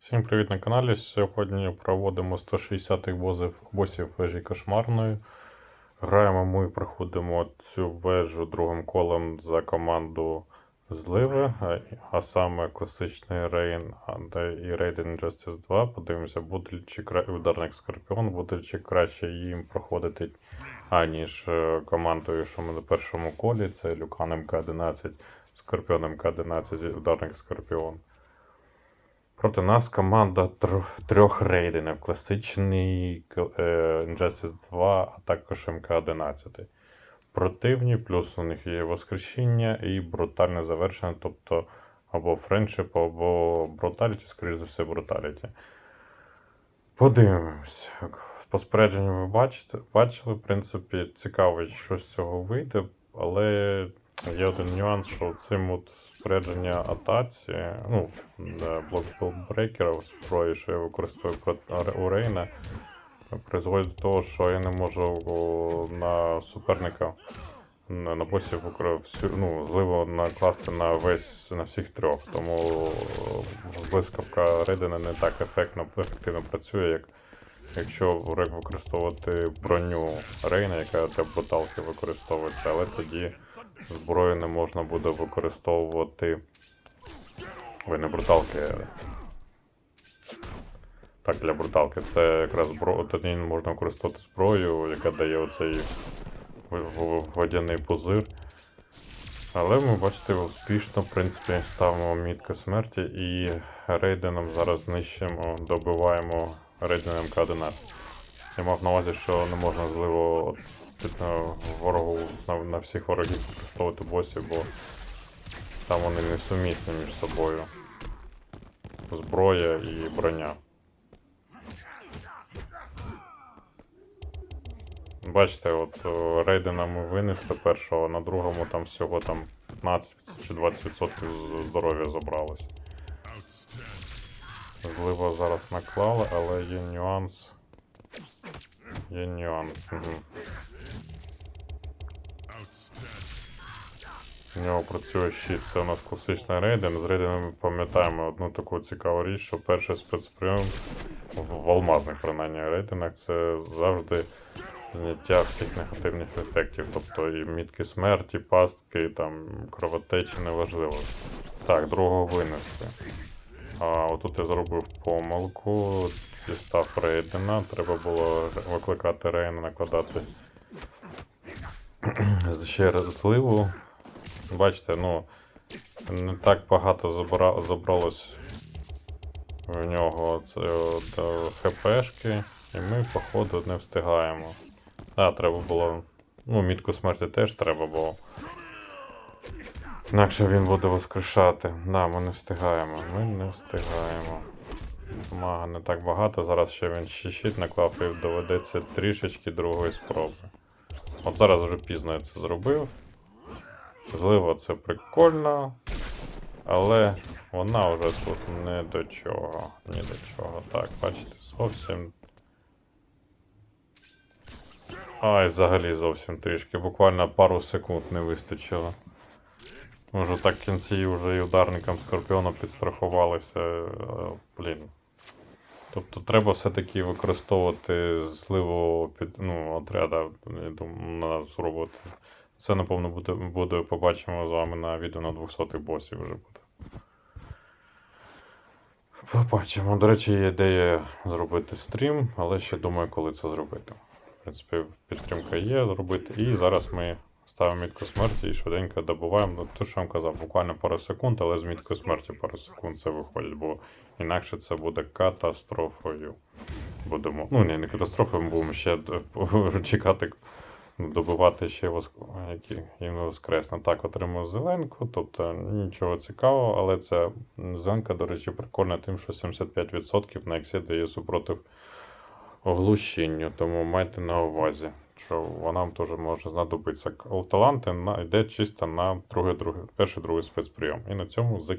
Всім привіт на каналі. Сьогодні проводимо 160-х бозів, босів вежі кошмарної. Граємо ми, проходимо цю вежу другим колом за команду зливи, а- саме класичний Рейн і Raiden Justice 2. Подивимося, буде чи кра... ударник Скорпіон, буде чи краще їм проходити, аніж е, командою, що ми на першому колі. Це Люкан МК-11, Скорпіон МК-11 і ударник Скорпіон. Проти нас команда тр- трьох рейденів. Класичний е, Injustice 2, а також МК-11. Противні, плюс у них є Воскресіння і брутальне завершення, тобто або френдшип, або бруталіті, скоріш за все, бруталіті. Подивимось. По спорядженню ви бачите, бачили, в принципі, цікаво, що з цього вийде, але Є один нюанс, що цим от спорядження атаці, ну, блокбрейкера зброї, що я використовую у Рейна, призводить до того, що я не можу на суперника на, босі ну, зливо накласти на весь на всіх трьох. Тому блискавка Рейдена не так ефектно ефективно працює, як якщо використовувати броню Рейна, яка для бруталки використовується, але тоді зброю не можна буде використовувати. Ой, не бруталки. Так, для бруталки. Це якраз збро... тоді можна використовувати зброю, яка дає оцей водяний пузир. Але ми, бачите, успішно, в принципі, ставимо мітку смерті і рейденом зараз знищимо, добиваємо рейденом К11. Я мав на увазі, що не можна зливо під ворогу на, на всіх ворогів використовувати босів, бо там вони несумісні між собою. Зброя і броня. Бачите, от о, рейдена ми винесли першого, на другому там всього там 15 чи 20% здоров'я забралось. Злива зараз наклали, але є нюанс. Є нюанс. Угу. У нього працює щит. Це у нас класичний рейден. З рейденом ми пам'ятаємо одну таку цікаву річ, що перший спецприйом в, алмазних принаймні рейденах це завжди зняття всіх негативних ефектів. Тобто і мітки смерті, пастки, там, кровотечі неважливо. Так, другого винесли. А отут я зробив помилку, дістав рейдена, треба було викликати рейна, накладати ще раз зливу. Бачите, ну не так багато забра... забралось в нього це е, ХПшки, і ми, походу, не встигаємо. А, треба було. Ну, мітку смерті теж треба було. Інакше він буде воскрешати. Да, ми не встигаємо. Ми не встигаємо. Мага не так багато. Зараз ще він ще щит наклав і доведеться трішечки другої спроби. От зараз вже пізно я це зробив. Злива це прикольно, але вона вже тут не до чого. Ні до чого. Так, бачите, зовсім. Ай, взагалі зовсім трішки. Буквально пару секунд не вистачило. Може так в кінці вже і ударникам Скорпіона підстрахувалися. е, Блін. Тобто треба все-таки використовувати зливу під, ну, отряда, я думаю, на спробувати. Це, напевно, буде, буде, побачимо з вами на відео на 200 босів вже буде. Побачимо. До речі, є ідея зробити стрім, але ще думаю, коли це зробити. В принципі, підтримка є зробити. І зараз ми ставимо мітку смерті і швиденько добуваємо. Ну, то, що я вам казав, буквально пару секунд, але з міткою смерті пару секунд це виходить, бо інакше це буде катастрофою. Будемо. Ну, ні, не катастрофою, ми будемо ще чекати, добивати ще воск... їм воскресне. Так, отримав зеленку, тобто нічого цікавого, але ця зеленка, до речі, прикольна тим, що 75% на ексі дає супротив оглушенню, тому майте на увазі, що вона теж може знадобитися. Таланти йде чисто на другий, другий, перший другий спецприйом. І на цьому закінчуємо.